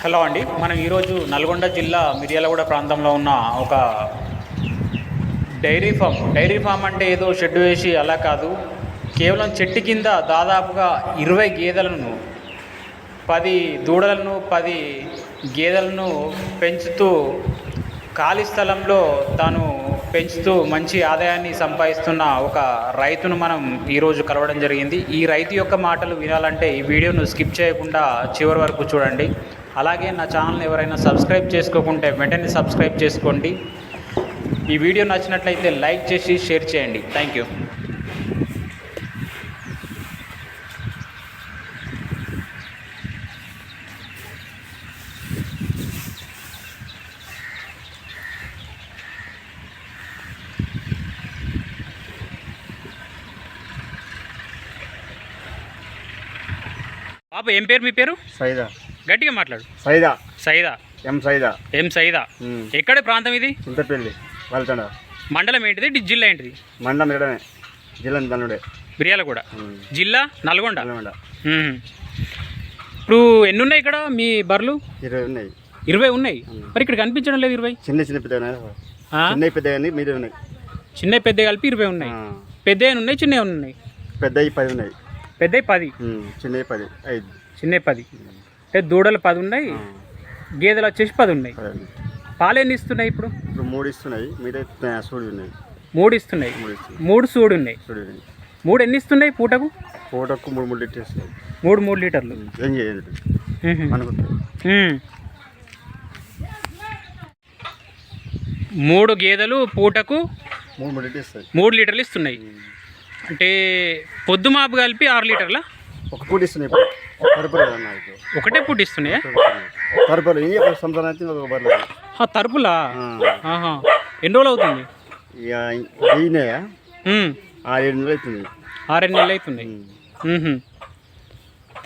Hello అండి. మనం ఈరోజు నల్గొండ జిల్లా మిర్యాలగూడ ప్రాంతంలో ఉన్న ఒక డైరీ ఫామ్. డైరీ ఫామ్ అంటే ఏదో షెడ్ వేసి అలా కాదు. కేవలం చెట్టు కింద దాదాపుగా ఇరవై గేదెలను పది దూడలను పది గేదెలను పెంచుతూ ఖాళీ స్థలంలో తాను పెంచుతూ మంచి ఆదాయాన్ని సంపాదిస్తున్న ఒక రైతును మనం ఈరోజు కలవడం జరిగింది. ఈ రైతు యొక్క మాటలు వినాలంటే ఈ వీడియోను స్కిప్ చేయకుండా చివరి వరకు చూడండి. అలాగే నా ఛానల్ని ఎవరైనా సబ్స్క్రైబ్ చేసుకోకుంటే వెంటనే సబ్స్క్రైబ్ చేసుకోండి. ఈ వీడియో నచ్చినట్లయితే లైక్ చేసి షేర్ చేయండి. థ్యాంక్ యూ బాబు ఏం పేరు మీ పేరు? సైదా. గట్టిగా మాట్లాడు. సైదా. సైదా. ఎం సైదా? ఏం సైదా? ఎక్కడ ప్రాంతం ఇది? చింతపల్లి వెళ్తాడ మండలం ఏంటిది? జిల్లా ఏంటిది? మండం ఇడమే జిల్లా దండుడే మిర్యాలగూడ జిల్లా నల్గొండ? నల్గొండ. ఇప్పుడు ఎన్ని ఉన్నాయి ఇక్కడ మీ బర్రెలు? ఇరవై ఉన్నాయి. ఇరవై ఉన్నాయి? మరి ఇక్కడ కనిపించడం లేదు ఇరవై? చిన్న చిన్న పెద్ద? చిన్న పెద్ద కానీ మీద ఉన్నాయి. చిన్న పెద్ద కలిపి ఇరవై ఉన్నాయి. పెద్ద ఉన్నాయి? చిన్నవి ఉన్నాయి? పెద్దవి పది ఉన్నాయి. పెద్దవి పది. చిన్నవి పది. ఐదు. చిన్నవి పది. అంటే దూడలు పది ఉన్నాయి. గేదెలు వచ్చేసి పది ఉన్నాయి. పాలు ఎన్ని ఇస్తున్నాయి ఇప్పుడు? ఇప్పుడు మూడు ఇస్తున్నాయి. సూడి ఉన్నాయి. మూడు ఇస్తున్నాయి. మూడు సూడు ఉన్నాయి. మూడు ఎన్ని ఇస్తున్నాయి పూటకు? పూటకు మూడు మూడు లీటర్స్. మూడు మూడు లీటర్లు. మూడు గేదెలు పూటకు మూడు లీటర్లు ఇస్తున్నాయి. అంటే పొద్దు మాపు కలిపి ఆరు లీటర్ల? ఒక పూట ఇస్తున్నాయి. ఇప్పుడు పరుపులు అన్నా ఇప్పుడు ఒకటే పూట ఇస్తున్నాయా? పరుపులు ఏం చెప్పారు సంవత్సరం అయితే ఒక బర్రెలు తరుపులా? ఎన్ని రోజులు అవుతుంది? ఇక వెయ్యినాయా మ్మ్. ఆరు ఏడు నెలలు అవుతుంది. ఆరేడు నెలలు అవుతున్నాయి మ్మ్హ.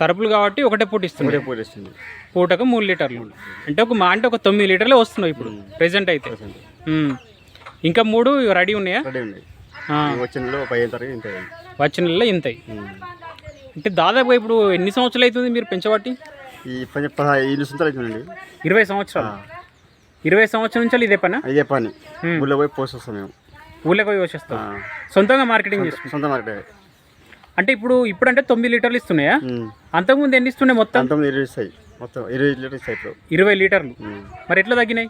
తరుపులు కాబట్టి ఒకటే పూట మూడే ఇస్తున్నాయి పూట ఇస్తుంది పూటకు మూడు లీటర్లు. అంటే ఒక మా అంటే ఒక తొమ్మిది లీటర్లే వస్తున్నాయి ఇప్పుడు ప్రెసెంట్ అయితే. ఇంకా మూడు రెడీ ఉన్నాయా? రెడీ ఉన్నాయి. వచ్చిన ఇంత. వచ్చిన నెలలో ఇంతాయి అంటే దాదాపుగా ఇప్పుడు ఎన్ని సంవత్సరాలు అవుతుంది మీరు పెంచబట్టి? ఈ ఈ సంవత్సరాలు అవుతుందండి. ఇరవై సంవత్సరాలు. ఇరవై సంవత్సరం నుంచి ఇదే పనా? అయ్యే పని. ఊళ్ళో పోయి పోస్ట్ వస్తాం మేము. ఊళ్ళకి పోయి ఆ. సొంతంగా మార్కెటింగ్ చేసుకుంటాం. సొంత మార్కెట్. అంటే ఇప్పుడు ఇప్పుడు అంటే తొమ్మిది లీటర్లు ఇస్తున్నాయా? అంతకుముందు ఎన్ని ఇస్తున్నాయి మొత్తం? ఇరవై ఇస్తాయి. మొత్తం ఇరవై లీటర్ ఇస్తాయి ఇప్పుడు. ఇరవై లీటర్లు. మరి ఎట్లా తగ్గినాయి?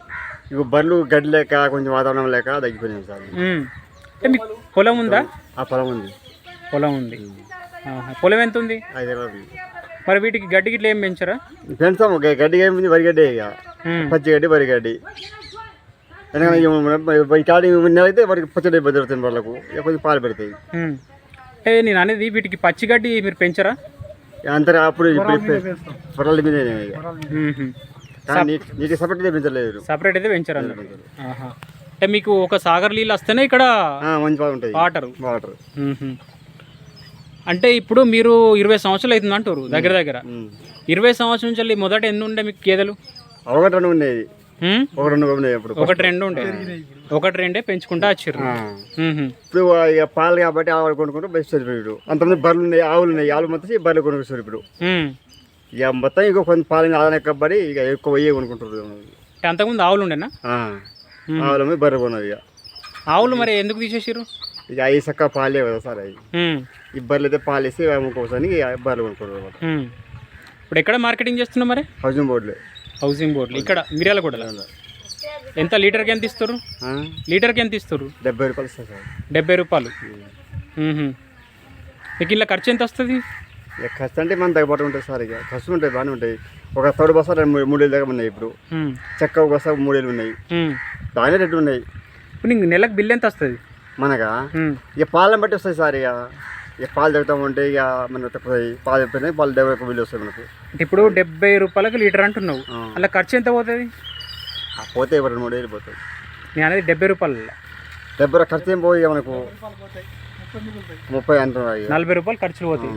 ఇక బర్రెలు గడ్డి లేక కొంచెం వాతావరణం లేక తగ్గిపోయినాయి సార్. అంటే మీకు పొలం ఉందా? ఆ పొలం ఉంది. పొలం ఉంది. పొలం ఎంత ఉంది. మరి వీటికి గడ్డి గిట్ల ఏం పెంచరా? పెంచుతాము. గ- గడ్డి ఏమింది వరి గడ్డి. పచ్చి గడ్డి వరి గడ్డి. కాడి అయితే వారికి పచ్చడి జరుగుతుంది వాళ్ళకు. ఇక కొంచెం పాలు పెడతాయి. నేను అనేది వీటికి పచ్చి గడ్డి మీరు పెంచరా? అంతా అప్పుడు పొరల మీద నీకు సపరేట్ పెంచలేదు. సపరేట్ అయితే పెంచరు ఆహా. అంటే మీకు ఒక సాగర్ నీళ్ళు వస్తేనే ఇక్కడ ఆ, మంచి బాగుంటాయి వాటర్. వాటర్. అంటే ఇప్పుడు మీరు ఇరవై సంవత్సరాలు అవుతుంది అంటారు దగ్గర దగ్గర. ఇరవై సంవత్సరం నుంచి మొదట ఎన్ని ఉండే మీకు గేదెలు? ఒకటి రెండు ఉండేది? ఒక రెండు ఒకటి రెండు ఉండే. ఒకటి రెండే పెంచుకుంటా. ఉహు. ఇప్పుడు ఇక పాలు కాబట్టి ఆవులు కొనుక్కుంటూ బెస్ట్ ఇప్పుడు. అంతమంది బర్రెలు ఉన్నాయి ఆవులు ఉన్నాయి. ఆవులు మొత్తం బర్రెలు కొనుక్కొస్తారు ఇప్పుడు. ఇక మొత్తం ఇక కొంత పాలు ఆదాయం కబ్బడి ఇక ఎక్కువ అయ్యే కొనుక్కుంటారు అంతకుముందు ఆవులు ఉండేనా. ఆవుల బర్రె కొన్నది ఇక. ఆవులు మరి ఎందుకు తీసేసిర్రు? ఇక అవి చక్క పాలే కదా సార్ అవి. బర్రెలు అయితే పాలు వేసి అమ్ముకోవచ్చని ఇక బర్రెలు కొనుక్కుంటారు అనమాట. ఇప్పుడు ఎక్కడ మార్కెటింగ్ చేస్తున్నా మరి? హౌసింగ్ బోర్డులే. హౌసింగ్ బోర్డులు. ఇక్కడ మిర్యాలగూడ ఎంత లీటర్కి ఎంత ఇస్తారు? లీటర్కి ఎంత ఇస్తారు? డెబ్బై రూపాయలు ఇస్తారు సార్. డెబ్బై రూపాయలు. మీకు ఇలా ఖర్చు ఎంత వస్తుంది? ఇక ఖర్చు అంటే మన తగ్గబాటు ఉంటుంది సార్ ఇక. ఖర్చు ఉంటాయి బాగానే ఉంటాయి. ఒక తోడు బస్తా రెండు మూడు- మూడేళ్ళ దాకా ఉన్నాయి ఇప్పుడు. చెక్క ఒక బస్తా మూడేళ్ళు ఉన్నాయి. బాగానే రేటు ఉన్నాయి. ఇప్పుడు నీకు నెలకు బిల్ ఎంత వస్తుంది? మనగా. ఇక పాలను బట్టి వస్తాయి సార్ ఇక. ఇక పాలు తగ్గుతామంటే ఇక మన పాలు చెప్పినాయి పాలు డెబ్బై బిల్లు వస్తాయి మనకు. అంటే ఇప్పుడు డెబ్బై రూపాయలకు లీటర్ అంటున్నావు. అలా ఖర్చు ఎంత పోతుంది? పోతే ఇప్పుడు రెండు మూడు వేలు పోతాయి. నేను అనేది డెబ్బై రూపాయలు డెబ్బై రూపాయలు ఖర్చు ఏం పోయి మనకు. ముప్పై అంటున్నాయి. నలభై రూపాయలు ఖర్చులు పోతాయి.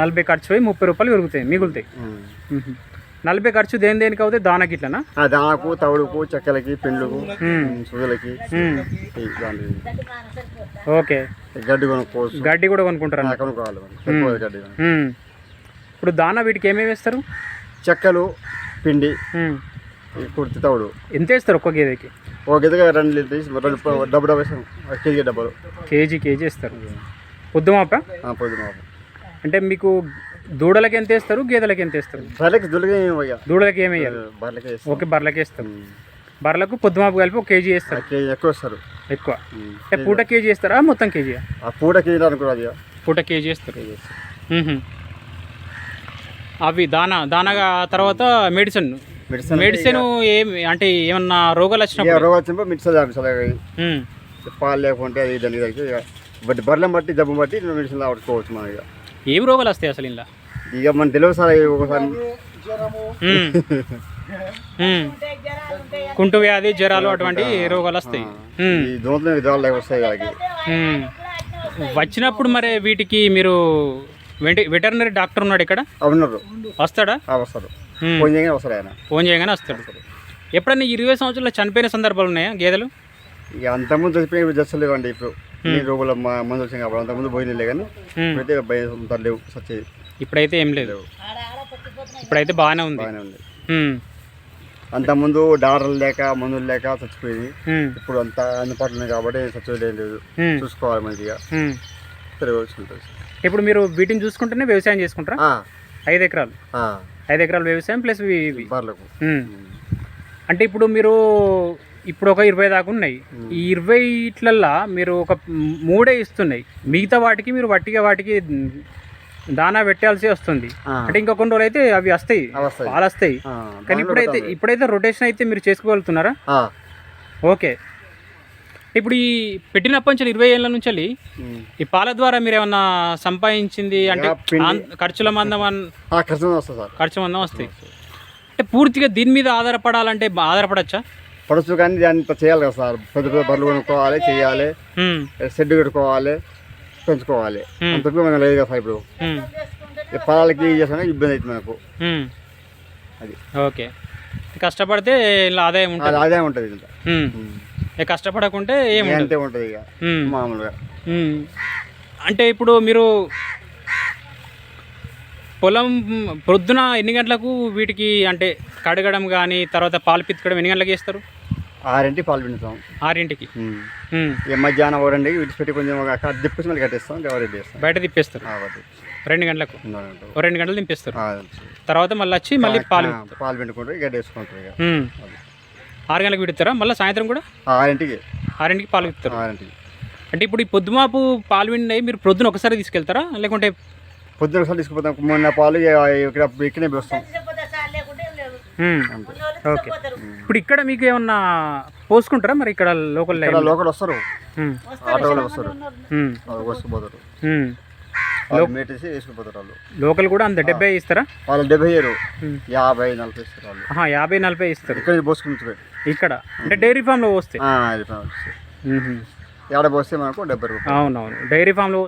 నలభై ఖర్చు పోయి ముప్పై రూపాయలు పెరుగుతాయి మిగులుతాయి. నలభై ఖర్చు దేని దేనికి అవుతాయి? దానికి ఇట్లనా దానకు తవుడుకు చెక్కలకి పెండ్లకు. సుగలకి ఓకే. గడ్డి కొనుక్కోవచ్చు. గడ్డి కూడా కొనుక్కుంటారు కొనుక్కోవాలి గడ్డి. ఇప్పుడు దానా వీటికి ఏమేమి వేస్తారు? చెక్కలు పిండి కుర్తి తవుడు. ఎంత వేస్తారు ఒక్క గేదెకి? ఒక గదిగా రెండు లీటర్ రెండు డబ్బు డబ్బు వేసాం ఒక కేజీ డబ్బులు. కేజీ కేజీ వేస్తారు. పొద్దుమాప? పొద్దున అంటే మీకు దూడలకి ఎంత వేస్తారు? గేదెలకి ఎంత వేస్తారు? బర్రెకి దులిగా ఇక దూడలకి ఏమి వేయాలి బర్రెలకి వేస్తాం. ఓకే బర్రెలకి వేస్తారు. బర్రెలకు పొద్దుమాపు కలిపి ఒక కేజీ వేస్తారు. కేజీ ఎక్కువ వస్తారు. ఎక్కువ. అంటే పూట కేజీ వేస్తారా? మొత్తం కేజీ ఆ పూట కేజీ ఇక. పూట కేజీ వేస్తారు. అవి దానా దానాగా తర్వాత మెడిసిన్. మెడిసిన్ ఏమి అంటే ఏమన్నా రోగాలు వచ్చినప్పుడు? మెడిసిన్. పాలు లేకుంటే ఇక. బట్ బర్రెలను బట్టి జబ్బు బట్టి మెడిసిన్ వాడుకోవచ్చు మనం ఇక. ఏం రోగాలు వస్తాయి అసలు ఇలా ఇక మన తెలియదు సార్ ఒకసారి. కుంటు వ్యాధి జ్వరాలు అటువంటి రోగాలు వస్తాయి. వచ్చినప్పుడు మరి వీటికి మీరు వెంట వెటర్నరీ డాక్టర్ ఉన్నాడు ఇక్కడ? ఉన్నారు. వస్తాడా? మ్మ్. ఫోన్ చేయగానే వస్తారు ఆయన. ఫోన్ చేయగానే వస్తాడు. ఎప్పుడన్నా ఇరవై సంవత్సరాలు చనిపోయిన సందర్భాలు ఉన్నాయా గేదెలు? ఇక అంతకుముందు చచ్చిపోయి ఇప్పుడు జస్సలు అండి ఇప్పుడు. ఈ రోగుల మా మందు వచ్చింది కాబట్టి అంతకుముందు పోయినలే కానీ. ఇప్పుడైతే భయం లేవు సచ్చేది ఇప్పుడైతే ఏం లేదు. ఇప్పుడైతే బాగానే ఉంది. బాగానే ఉంది. అంతకుముందు డాక్టర్లు లేక మందులు లేక చచ్చిపోయింది. ఇప్పుడు అంతా అందుబాటులో కాబట్టి చచ్చేది ఏం లేదు. చూసుకోవాలి మంచిగా. ఇప్పుడు మీరు వీటిని చూసుకుంటేనే వ్యవసాయం చేసుకుంటారా? ఐదు ఎకరాలు. ఐదు ఎకరాలు వ్యవసాయం ప్లస్. అంటే ఇప్పుడు మీరు ఇప్పుడు ఒక ఇరవై దాకా ఉన్నాయి ఈ ఇరవై ఇట్లల్లా మీరు ఒక మూడే ఇస్తున్నాయి. మిగతా వాటికి మీరు వట్టిగా వాటికి దానా పెట్టాల్సి వస్తుంది. అంటే ఇంకా కొన్ని రోజులు అయితే అవి వస్తాయి. పాలు వస్తాయి. కానీ ఇప్పుడైతే పెడతాం. ఇప్పుడైతే రొటేషన్ అయితే మీరు చేసుకోగలుగుతున్నారా? ఓకే. ఇప్పుడు ఈ పెట్టినప్పటి నుంచి ఇరవై ఏళ్ళ నుంచి. ఈ పాల ద్వారా మీరు ఏమన్నా సంపాదించింది అంటే ఖర్చుల మందం ఖర్చు మందం వస్తాయి. అంటే పూర్తిగా దీని మీద ఆధారపడాలంటే ఆధారపడచ్చా? పడచ్చు కానీ దాన్ని చేయాలి కదా సార్. పెద్ద పెద్ద బర్రెలు కొనుక్కోవాలి చేయాలి. షెడ్ కట్టుకోవాలి పెంచుకోవాలి. అంత ఉపయోగం లేదు కదా సార్ ఇప్పుడు. పొలాలకి చేసినా ఇబ్బంది అవుతుంది మనకు. అది. ఓకే. కష్టపడితే ఇలా ఆదాయం ఉంటుంది. అదే ఉంటుంది. ఇక కష్టపడకుంటే ఏముంటుంది అంతే ఉంటుంది ఇక. మామూలుగా. అంటే ఇప్పుడు మీరు పొలం ప్రొద్దున ఎన్ని గంటలకు వీటికి అంటే కడగడం కానీ తర్వాత పాలు పితకడం ఎన్ని గంటలకు వేస్తారు ఆరింటి పాలు పిండుతాం. ఆరింటికి. ఇక మధ్యాహ్నం ఒకరండి విడిచిపెట్టి కొంచెం ఒక అక్కడ దిప్పేసి మళ్ళీ కట్టేస్తాం గవరెడ్డి చేస్తాం బయట తిప్పేస్తారు. రెండు గంటలకు? రెండు గంటలు దింపేస్తారు ఆ, తర్వాత మళ్ళీ వచ్చి మళ్ళీ పాలు పాలు పిండుకుంటారు గడ్డ వేసుకుంటారు ఇక. ఆరు గంటలకు విడతారా మళ్ళీ సాయంత్రం కూడా? ఆరింటికి. ఆరింటికి పాలు విడతారు ఆరింటికి. అంటే ఇప్పుడు ఈ పొద్దుమాపు పాలు విన్నాయి మీరు ప్రొద్దున ఒకసారి తీసుకెళ్తారా? లేకుంటే పొద్దున ఒకసారి తీసుకుపోతాం మొన్న పాలు ఇక ఇక్కడ ఇక్కడే ఉమ్. ఓకే. ఇప్పుడు ఇక్కడ మీకు ఏమన్నా పోసుకుంటారా? మరి ఇక్కడ లోకల్ లోకల్ వస్తారు. వస్తారు. వస్తుపోతారు. లోకల్ కూడా అంత డెబ్బై ఇస్తారా? వాళ్ళు డెబ్బై. యాభై నలభై ఇస్తారు వాళ్ళు. యాభై నలభై ఇస్తారు. ఇక్కడ పోసుకుంటారు ఇక్కడ? అంటే డైరీ ఫామ్లో పోస్తే. ఏడ పోస్తే మనకు డెబ్బై రూపాయలు. అవునవును. డైరీ ఫామ్లో